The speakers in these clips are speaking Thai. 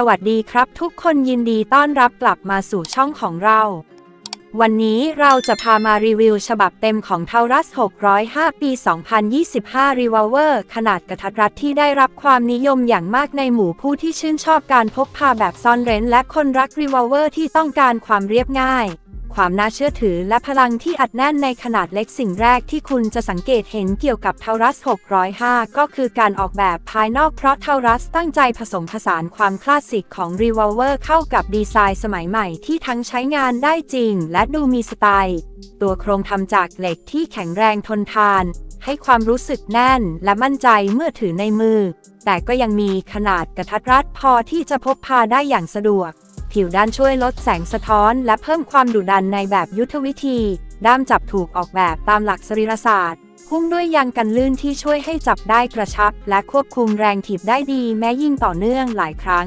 สวัสดีครับทุกคนยินดีต้อนรับกลับมาสู่ช่องของเรา วันนี้เราจะพามารีวิวฉบับเต็มของ Taurus 605 ปี 2025 Revolver ขนาดกระทัดรัดที่ได้รับความนิยมอย่างมากในหมู่ผู้ที่ชื่นชอบการพกพาแบบซ่อนเร้นและคนรัก Revolver ที่ต้องการความเรียบง่าย ความน่าเชื่อถือและพลังที่อัดแน่นในขนาดเล็กสิ่งแรกที่คุณจะสังเกตเห็นเกี่ยวกับ Taurus 605 ก็คือการออกแบบภายนอกเพราะ Taurus ตั้งใจผสมผสานความคลาสสิกของ Revolver เข้ากับดีไซน์สมัยใหม่ที่ทั้งใช้งานได้จริงและดูมีสไตล์ ตัวโครงทำจากเหล็กที่แข็งแรงทนทาน ให้ความรู้สึกแน่นและมั่นใจเมื่อถือในมือ แต่ก็ยังมีขนาดกระทัดรัดพอที่จะพกพาได้อย่างสะดวก ผิวด้านช่วยลดแสงสะท้อน และเพิ่มความดุดันในแบบยุทธวิธี ด้ามจับถูกออกแบบตามหลักสรีรศาสตร์หุ้มด้วยยางกันลื่นที่ช่วยให้จับได้กระชับ และควบคุมแรงถีบได้ดีแม้ยิ่งต่อเนื่องหลายครั้ง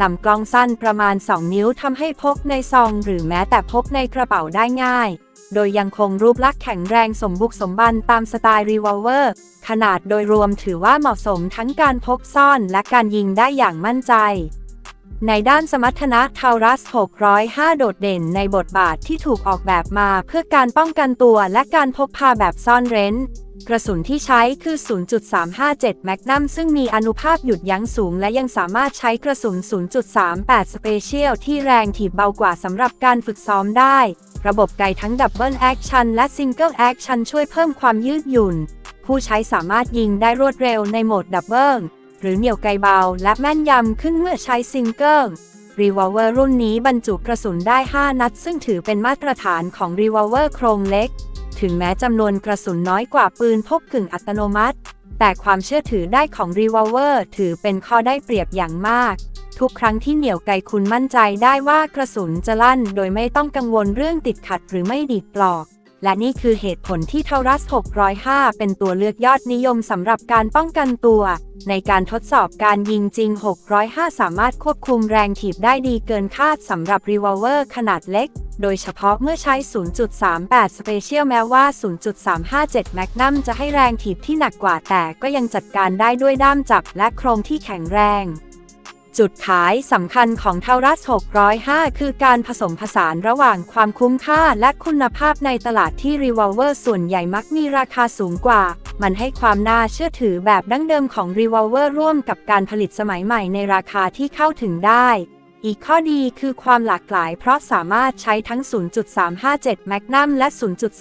ลำกล้องสั้นประมาณ 2 นิ้วทำให้พกในซอง หรือแม้แต่พกในกระเป๋าได้ง่าย โดยยังคงรูปลักษณ์แข็งแรงสมบุกสมบันตามสไตล์รีวอลเวอร์ ขนาดโดยรวมถือว่าเหมาะสมทั้งการพกซ่อนและการยิงได้อย่างมั่นใจ ในด้านสมรรถนะทารัส 605 โดดเด่นในบทบาทที่ถูกออกแบบมาเพื่อการป้องกันตัวและการพกพาแบบซ่อนเร้น กระสุนที่ใช้คือ 0.357 แมกนัมซึ่งมีอนุภาพหยุดยั้งสูง และยังสามารถใช้กระสุน 0.38 สเปเชียลที่แรงถีบเบากว่าสำหรับการฝึกซ้อมได้ ระบบไกทั้งดับเบิลแอคชั่นและซิงเกิลแอคชั่นช่วยเพิ่มความยืดหยุ่น ผู้ใช้สามารถยิงได้รวดเร็วในโหมดดับเบิล หรือเหนี่ยวไกเบา และแม่นยำขึ้นเมื่อใช้ซิงเกิลรีวอลเวอร์รุ่นนี้บรรจุกระสุนได้ 5 นัด ซึ่งถือเป็นมาตรฐานของรีวอลเวอร์โครงเล็ก ถึงแม้จำนวนกระสุนน้อยกว่าปืนพกกึ่งอัตโนมัติ แต่ความเชื่อถือได้ของรีวอลเวอร์ถือเป็นข้อได้เปรียบอย่างมาก ทุกครั้งที่เหนี่ยวไกคุณมั่นใจได้ว่ากระสุนจะลั่น โดยไม่ต้องกังวลเรื่องติดขัดหรือไม่ดีดปลอก และนี่คือเหตุผลที่เทารัส 605 เป็นตัวเลือกยอดนิยมสำหรับการป้องกันตัว ในการทดสอบการยิงจริง 605 สามารถควบคุมแรงถีบได้ดีเกินคาดสำหรับรีวอลเวอร์ขนาดเล็ก โดยเฉพาะเมื่อใช้ 0.38 Special แม้ว่า 0.357 Magnum จะให้แรงถีบที่หนักกว่าแต่ก็ยังจัดการได้ด้วยด้ามจับและโครงที่แข็งแรง จุดขายสำคัญของเทารัส 605 คือการผสมผสานระหว่างความคุ้มค่าและคุณภาพในตลาดที่รีวอลเวอร์ส่วนใหญ่มักมีราคาสูงกว่า มันให้ความน่าเชื่อถือแบบดั้งเดิมของรีวอลเวอร์ร่วมกับการผลิตสมัยใหม่ในราคาที่เข้าถึงได้อีกข้อดีคือความหลากหลายเพราะสามารถใช้ทั้ง 0.357 Magnum และ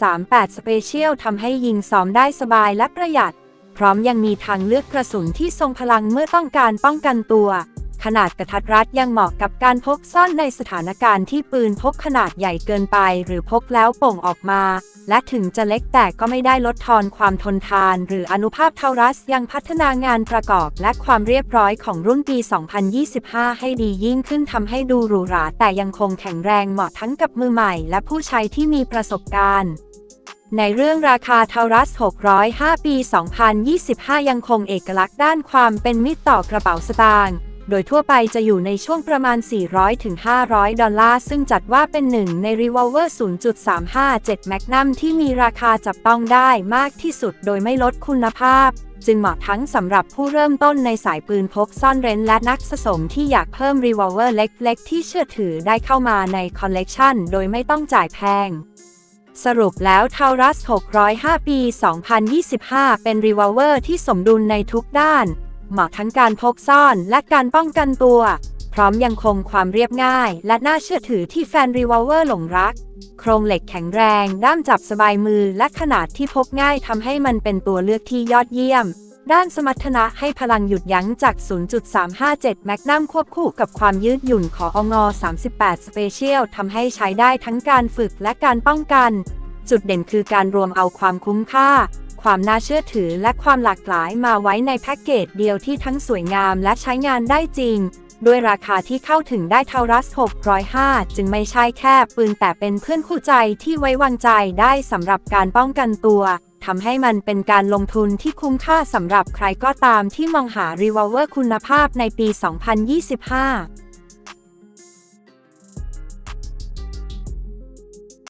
0.38 Special ทำให้ยิงซ้อมได้สบายและประหยัด พร้อมยังมีทางเลือกกระสุนที่ทรงพลังเมื่อต้องการป้องกันตัว ขนาดกระทัดรัดยังเหมาะกับการพกซ่อนในสถานการณ์ที่ปืนพกขนาดใหญ่เกินไป หรือพกแล้วโป่งออกมา และถึงจะเล็กแต่ก็ไม่ได้ลดทอนความทนทาน หรืออนุภาพเทารัสยังพัฒนางานประกอบ และความเรียบร้อยของรุ่นปี 2025 ให้ดียิ่งขึ้นทำให้ดูหรูหราแต่ยังคงแข็งแรงเหมาะทั้งกับมือใหม่ และผู้ใช้ที่มีประสบการณ์ในเรื่องราคาเทารัส 605 ปี 2025 ยังคงเอกลักษณ์ด้านความเป็นมิตรต่อกระเป๋าสตางค์ โดยทั่วไปจะอยู่ในช่วงประมาณ 400-500 ดอลลาร์ ซึ่งจัดว่าเป็นหนึ่งใน Revolver 0.357 Magnum ที่มีราคาจับต้องได้มากที่สุดโดยไม่ลดคุณภาพ จึงเหมาะทั้งสำหรับผู้เริ่มต้นในสายปืนพกซ่อนเร้นและนักสะสมที่อยากเพิ่ม Revolver เล็กๆ ที่เชื่อถือได้เข้ามาในคอลเลกชันโดยไม่ต้องจ่ายแพงสรุปแล้วเทารัส 605 ปี 2025 เป็นรีวอลเวอร์ที่สมดุลในทุกด้าน เหมาะทั้งการพกซ่อนและการป้องกันตัว พร้อมยังคงความเรียบง่ายและน่าเชื่อถือที่แฟนรีวอลเวอร์หลงรัก โครงเหล็กแข็งแรง ด้ามจับสบายมือและขนาดที่พกง่ายทำให้มันเป็นตัวเลือกที่ยอดเยี่ยม ด้านสมรรถนะให้พลังหยุดยั้งจาก 0.357 แมกนัมควบคู่กับความยืดหยุ่นขององ38 Special ทำให้ใช้ได้ทั้งการฝึกและการป้องกัน จุดเด่นคือการรวมเอาความคุ้มค่า ความน่าเชื่อถือและความหลากหลายมาไว้ในแพ็กเกจเดียวที่ทั้งสวยงามและใช้งานได้จริง ด้วยราคาที่เข้าถึงได้เทารัส 605 จึงไม่ใช่แค่ปืนแต่เป็นเพื่อนคู่ใจที่ไว้วางใจได้สำหรับการป้องกันตัวทำให้มันเป็นการลงทุนที่คุ้มค่าสำหรับใครก็ตามที่มองหารีวอลเวอร์คุณภาพในปี 2025